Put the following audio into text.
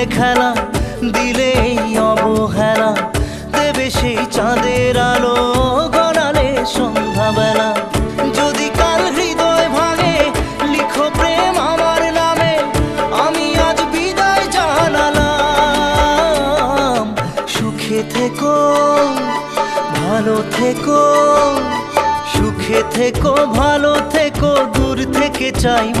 খেললে খেলা দিলে অবহেলা। দেবে সেই চাঁদের আলো গড়ালে সন্ধ্যাবেলা। যদি কাল হৃদয় ভাঙে, লিখো প্রেম আমার নামে। আমি আজ বিদায় জানালাম। সুখে থেকো, ভালো থেকো, সুখে থেকো, ভালো থেকো, দূর থেকে চাইব।